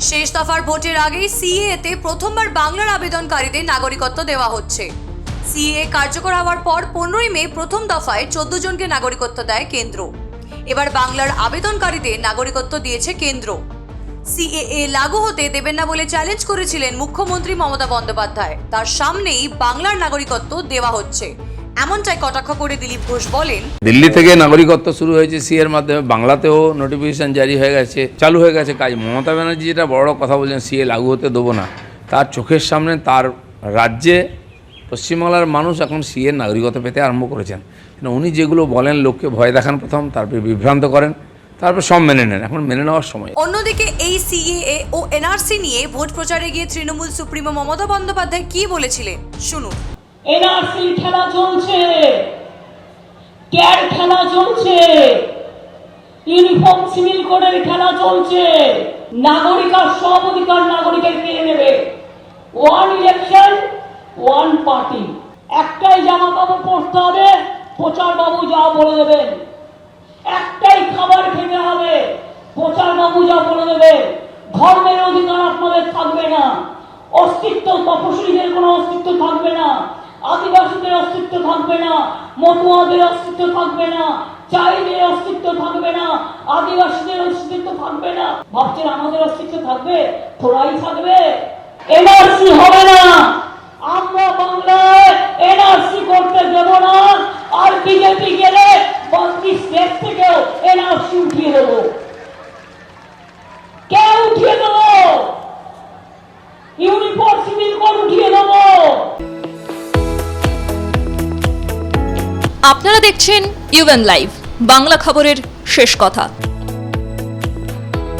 শেষ দফার ভোটের আগেই সিএতে প্রথমবার বাংলার আবেদনকারীদের নাগরিকত্ব দেওয়া হচ্ছে। সিএ কার্যকর হওয়ার পর পনেরোই মে প্রথম দফায় চোদ্দ জনকে নাগরিকত্ব দেয় কেন্দ্র। এবার বাংলার আবেদনকারীদের নাগরিকত্ব দিয়েছে কেন্দ্র। সিএএ লাগু হতে দেবেন না বলে চ্যালেঞ্জ করেছিলেন মুখ্যমন্ত্রী মমতা বন্দ্যোপাধ্যায়। তার সামনেই বাংলার নাগরিকত্ব দেওয়া হচ্ছে। এমনটাই কটাক্ষ করে দিলীপ ঘোষ বলেন দিল্লি থেকে নাগরিকত্ব শুরু হয়েছে সি এর মাধ্যমে বাংলাতেও নোটিফিকেশন জারি হয়ে গেছে চালু হয়ে গেছে কাজ। মমতা ব্যানার্জি যেটা বড় কথা বলছেন সিএ লাগু হতে দেবো না। তার চোখের সামনে তার রাজ্যে পশ্চিমবাংলার মানুষ এখন সিএর নাগরিকত্ব পেতে আরম্ভ করেছেন। উনি যেগুলো বলেন লোককে ভয় দেখান প্রথম তারপরে বিভ্রান্ত করেন তারপর সব মেনে নেন এখন মেনে নেওয়ার সময়। অন্যদিকে এই সিএএ ও এনআরসি নিয়ে ভোট প্রচারে গিয়ে তৃণমূল সুপ্রিমো মমতা বন্দ্যোপাধ্যায় কি বলেছিলেন? শুনুন। এনআরসি খেলা চলছে ক্যার খেলা চলছে ইউনিফর্ম সিভিল কোডের খেলা চলছে। নাগরিক আর সব অধিকার নাগরিকের কেড়ে নেবে ওয়ান ইলেকশন ওয়ান পার্টি একটাই জামা কাপড় পরতে হবে প্রচার বাবু যা বলে দেবেন। একটাই খাবার খেতে হবে প্রচার বাবু যা বলে দেবে ধর্মের অধিকার আপনাদের থাকবে না। অস্তিত্ব, তপশিলীদের কোনো অস্তিত্ব থাকবে না। আদিবাসীদের অস্তিত্ব থাকবে না। মতুয়াদের অস্তিত্ব থাকবে না। চাইদের অস্তিত্ব থাকবে না, আদিবাসীদের অস্তিত্ব থাকবে না ভাবছেন আমাদের অস্তিত্ব থাকবে থোড়াই থাকবে। এনআরসি হবে না। আমরা বাংলায় এনআরসি করতে দেব না, আর বিজেপি গেলে বত্রিশ স্টেট থেকেও এনআরসি উঠিয়ে দেবো। কে উঠিয়ে দেবো? ইউনিফর্ম সিভিল কোড উঠিয়ে দেবো। আপনারা দেখছেন ইউএন লাইভ বাংলা খবরের শেষ কথা।